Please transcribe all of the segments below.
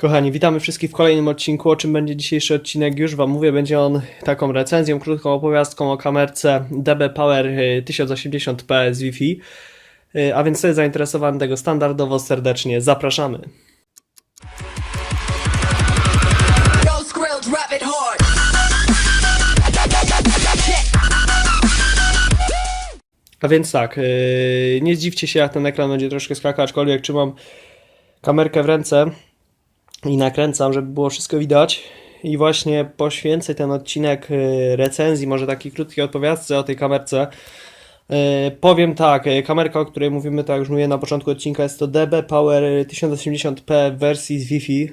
Kochani, witamy wszystkich w kolejnym odcinku. O czym będzie dzisiejszy odcinek? Już Wam mówię, będzie on taką recenzją, krótką opowiastką o kamerce DB Power y, 1080p z Wi-Fi. Y, A więc jest zainteresowany tego standardowo serdecznie zapraszamy. A więc tak, yy, nie zdziwcie się, jak ten ekran będzie troszkę skakał, aczkolwiek trzymam kamerkę w ręce i nakręcam, żeby było wszystko widać. I właśnie poświęcę ten odcinek yy, recenzji, może taki krótki odpowiastce o tej kamerce. Yy, powiem tak, yy, kamerka, o której mówimy, tak już mówiłem na początku odcinka, jest to DB Power 1080p w wersji z Wi-Fi.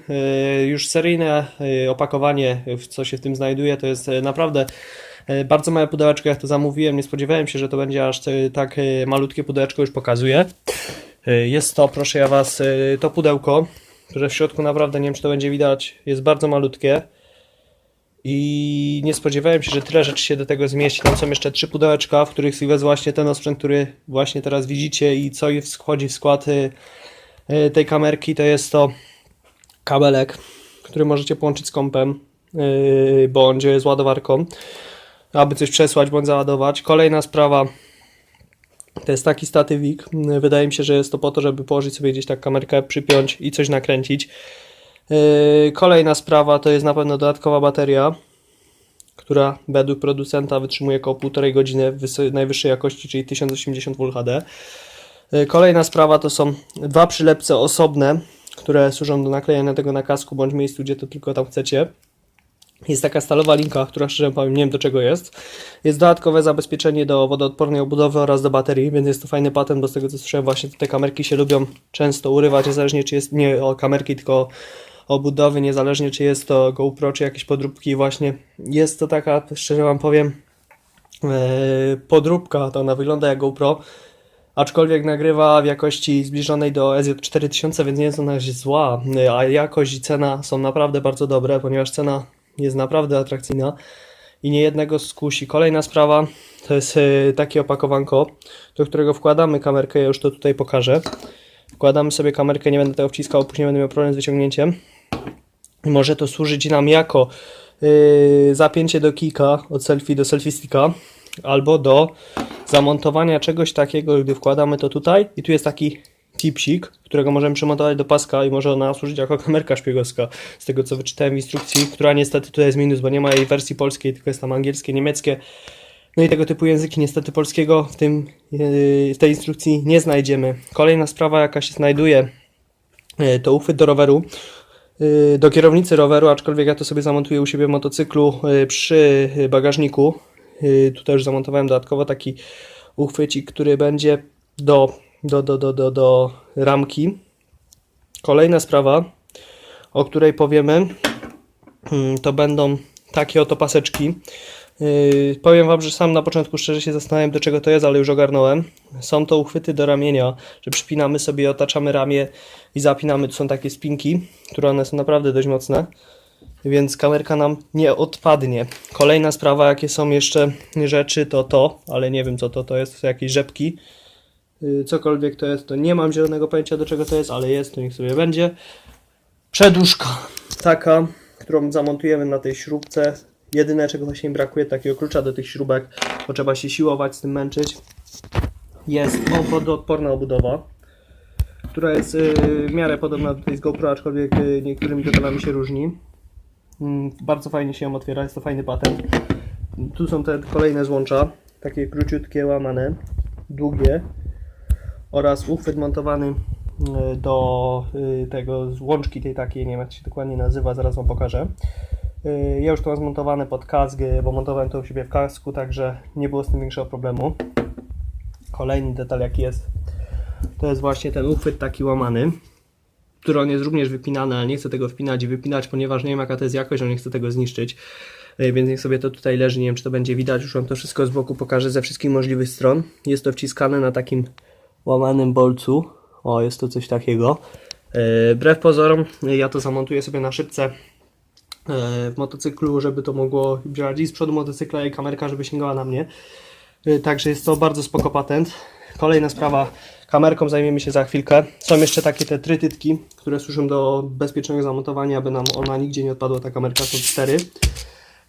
Już seryjne opakowanie, co się w tym znajduje, to jest naprawdę Bardzo małe pudełeczko, jak to zamówiłem, nie spodziewałem się, że to będzie aż tak malutkie pudełeczko, już pokazuję. Jest to, proszę ja Was, to pudełko, które w środku naprawdę, nie wiem czy to będzie widać, jest bardzo malutkie. I nie spodziewałem się, że tyle rzeczy się do tego zmieści. Tam są jeszcze trzy pudełeczka, w których jest właśnie ten osprzęt, który właśnie teraz widzicie i co wchodzi w skład e, e, tej kamerki, to jest to kabelek, który możecie połączyć z kompem, e, bądź z ładowarką aby coś przesłać bądź załadować. Kolejna sprawa to jest taki statywik. Wydaje mi się, że jest to po to, żeby położyć sobie gdzieś tak kamerkę, przypiąć i coś nakręcić. Yy, Kolejna sprawa to jest na pewno dodatkowa bateria, która według producenta wytrzymuje około 1,5 godziny najwyższej jakości, czyli 1080 Full HD. Kolejna sprawa to są dwa przylepce osobne, które służą do naklejenia tego na kasku bądź miejscu, gdzie to tylko tam chcecie. Jest taka stalowa linka, która szczerze powiem nie wiem do czego jest. Jest dodatkowe zabezpieczenie do wodoodpornej obudowy oraz do baterii, więc jest to fajny patent, bo z tego co słyszałem właśnie te kamerki się lubią często urywać, niezależnie czy jest nie o kamerki, tylko o budowy, niezależnie czy jest to GoPro, czy jakieś podróbki właśnie. Jest to taka, szczerze wam powiem, e, podróbka, to ona wygląda jak GoPro, aczkolwiek nagrywa w jakości zbliżonej do SJ4000, więc nie jest ona zła, a jakość i cena są naprawdę bardzo dobre, ponieważ cena jest naprawdę atrakcyjna i nie jednego skusi. Kolejna sprawa to jest e, takie opakowanko, do którego wkładamy kamerkę, ja już to tutaj pokażę. Wkładamy sobie kamerkę, nie będę tego wciskał, później będę miał problem z wyciągnięciem. Może to służyć nam jako yy, zapięcie do kika od selfie do selfie sticka albo do zamontowania czegoś takiego, gdy wkładamy to tutaj i tu jest taki tipsik, którego możemy przymontować do paska i może ona służyć jako kamerka szpiegowska z tego co wyczytałem w instrukcji, która niestety tutaj jest minus, bo nie ma jej wersji polskiej, tylko jest tam angielskie, niemieckie no i tego typu języki niestety polskiego w tym yy, w tej instrukcji nie znajdziemy. Kolejna sprawa jaka się znajduje yy, to uchwyt do roweru yy, do kierownicy roweru, aczkolwiek ja to sobie zamontuję u siebie w motocyklu przy bagażniku. Tutaj już zamontowałem dodatkowo taki uchwycik, który będzie do, do, do, do, do, do ramki. Kolejna sprawa, o której powiemy, mm, to będą takie oto paseczki. Yy, powiem Wam, że sam na początku szczerze się zastanawiałem do czego to jest, ale już ogarnąłem. Są to uchwyty do ramienia, że przypinamy sobie, otaczamy ramię i zapinamy. Tu są takie spinki, które one są naprawdę dość mocne, więc kamerka nam nie odpadnie. Kolejna sprawa, jakie są jeszcze rzeczy, to to, ale nie wiem co to, to jest, to jakieś rzepki. Yy, cokolwiek to jest, to nie mam zielonego pojęcia do czego to jest, ale jest, to niech sobie będzie. Przedłużka, taka, którą zamontujemy na tej śrubce. Jedyne czego właśnie brakuje, takiego klucza do tych śrubek, bo trzeba się siłować z tym męczyć. Jest wodoodporna obudowa, która jest yy, w miarę podobna do tej z GoPro, aczkolwiek yy, niektórymi detalami się różni. Mm, bardzo fajnie się ją otwiera, jest to fajny patent. Tu są te kolejne złącza, takie króciutkie, łamane, długie oraz uchwyt montowany y, do y, tego złączki tej takiej, nie wiem jak się dokładnie nazywa, zaraz Wam pokażę. Y, Ja już to mam zmontowane pod kask, bo montowałem to u siebie w kasku, także nie było z tym większego problemu. Kolejny detal jaki jest, to jest właśnie ten uchwyt taki łamany, który on jest również wypinany, ale nie chcę tego wpinać i wypinać, ponieważ nie wiem jaka to jest jakość, on nie chcę tego zniszczyć. Więc niech sobie to tutaj leży, nie wiem czy to będzie widać, już Wam to wszystko z boku pokażę ze wszystkich możliwych stron. Jest to wciskane na takim łamanym bolcu. O, jest to coś takiego. E, Wbrew pozorom, ja to zamontuję sobie na szybce e, w motocyklu, żeby to mogło działać i z przodu motocykla i kamerka, żeby sięgała na mnie. E, Także jest to bardzo spoko patent. Kolejna sprawa, Kamerką zajmiemy się za chwilkę. Są jeszcze takie te trytytki, które służą do bezpiecznego zamontowania, aby nam ona nigdzie nie odpadła, ta kamerka są cztery.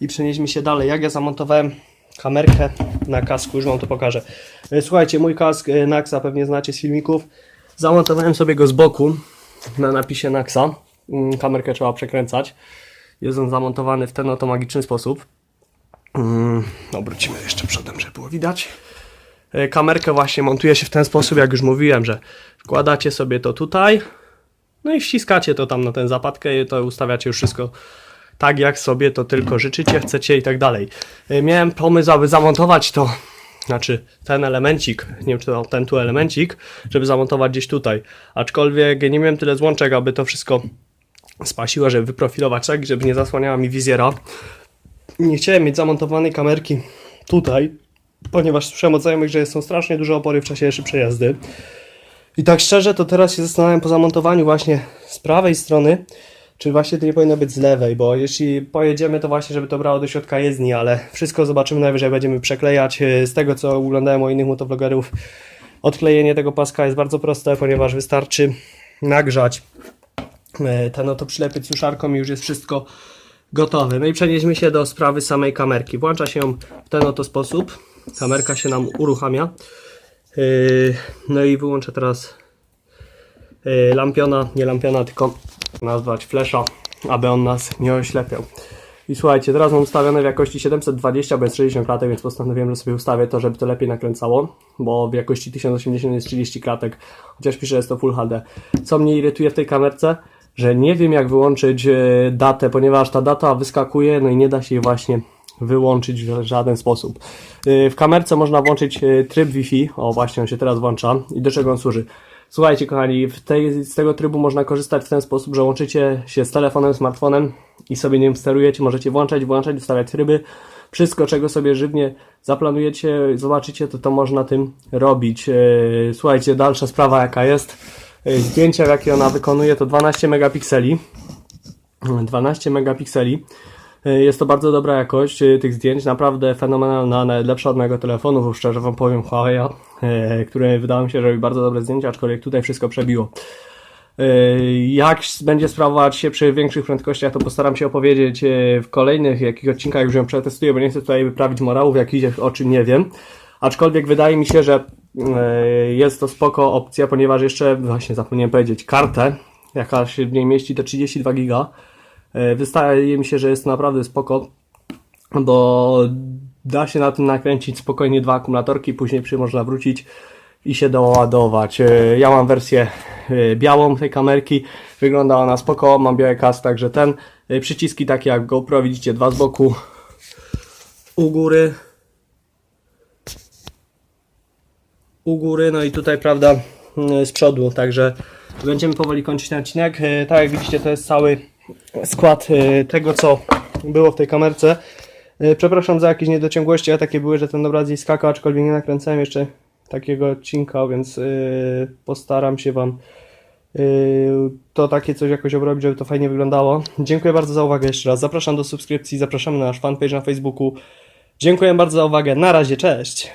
I przenieśmy się dalej. Jak ja zamontowałem kamerkę na kasku, już wam to pokażę. E, Słuchajcie, mój kask e, Naxa pewnie znacie z filmików. Zamontowałem sobie go z boku na napisie Naxa. Mm, Kamerkę trzeba przekręcać. Jest on zamontowany w ten oto magiczny sposób. Mm, Obrócimy jeszcze przodem, żeby było widać. E, Kamerkę właśnie montuje się w ten sposób, jak już mówiłem, że wkładacie sobie to tutaj, no i wciskacie to tam na tę zapadkę i to ustawiacie już wszystko tak, jak sobie to tylko życzycie, chcecie i tak dalej. E, Miałem pomysł, aby zamontować to, znaczy ten elemencik, nie wiem czy to ten tu elemencik, żeby zamontować gdzieś tutaj. Aczkolwiek nie miałem tyle złączek, aby to wszystko spasiło, żeby wyprofilować tak, żeby nie zasłaniała mi wizjera. Nie chciałem mieć zamontowanej kamerki tutaj, ponieważ słyszałem od znajomych, że są strasznie duże opory w czasie szybszej jazdy. I tak szczerze, to teraz się zastanawiam po zamontowaniu właśnie z prawej strony, czy właśnie to nie powinno być z lewej, bo jeśli pojedziemy, to właśnie, żeby to brało do środka jezdni, ale wszystko zobaczymy najwyżej, będziemy przeklejać. Z tego, co oglądałem u innych motovlogerów, odklejenie tego paska jest bardzo proste, ponieważ wystarczy nagrzać e, ten oto przylepiec suszarką i już jest wszystko gotowe. No i przenieśmy się do sprawy samej kamerki. Włącza się ją w ten oto sposób. Kamerka się nam uruchamia. Yy, No i wyłączę teraz lampiona, nie lampiona, tylko nazwać flesza, aby on nas nie oślepiał. I słuchajcie, teraz mam ustawione w jakości 720 bez 60 klatek, więc postanowiłem, że sobie ustawię to, żeby to lepiej nakręcało, bo w jakości 1080 jest 30 klatek, chociaż pisze, że jest to Full HD. Co mnie irytuje w tej kamerce? Że nie wiem jak wyłączyć e, datę, ponieważ ta data wyskakuje, no i nie da się jej właśnie wyłączyć w żaden sposób. E, W kamerce można włączyć e, tryb Wi-Fi, o właśnie on się teraz włącza i do czego on służy. Słuchajcie kochani, tej, z tego trybu można korzystać w ten sposób, że łączycie się z telefonem, smartfonem i sobie nim sterujecie, możecie włączać, włączać, ustawiać tryby. Wszystko, czego sobie żywnie zaplanujecie, zobaczycie, to to można tym robić. E, Słuchajcie, dalsza sprawa jaka jest. E, Zdjęcia, jakie ona wykonuje, to 12 megapikseli. 12 megapikseli. E, Jest to bardzo dobra jakość e, tych zdjęć, naprawdę fenomenalna, nawet lepsza od mojego telefonu, bo szczerze wam powiem Huawei, e, które wydało mi się, że robi bardzo dobre zdjęcia, aczkolwiek tutaj wszystko przebiło. Jak będzie sprawować się przy większych prędkościach, to postaram się opowiedzieć w kolejnych jakich odcinkach, już ją przetestuję, bo nie chcę tutaj wyprawić morałów jakichś, o czym nie wiem. Aczkolwiek wydaje mi się, że jest to spoko opcja, ponieważ jeszcze, właśnie zapomniałem powiedzieć, kartę, jaka się w niej mieści, to 32 giga. E, Wydaje mi się, że jest naprawdę spoko, bo da się na tym nakręcić spokojnie dwa akumulatorki, później można wrócić i się doładować. E, Ja mam wersję e, białą tej kamerki, wygląda ona spoko, mam biały kask, także ten. Przyciski takie jak GoPro, widzicie dwa z boku, u góry, u góry, no i tutaj, prawda, mm, z przodu, także będziemy powoli kończyć ten odcinek. Tak jak widzicie, to jest cały skład e, tego, co było w tej kamerce. E, Przepraszam za jakieś niedociągłości, a takie były, że ten obraz gdzieś skakał, aczkolwiek nie nakręcałem jeszcze takiego odcinka, więc e, postaram się Wam to takie coś jakoś obrobić, żeby to fajnie wyglądało. Dziękuję bardzo za uwagę jeszcze raz. Zapraszam do subskrypcji, zapraszamy na nasz fanpage na Facebooku. Dziękuję bardzo za uwagę. Na razie, cześć!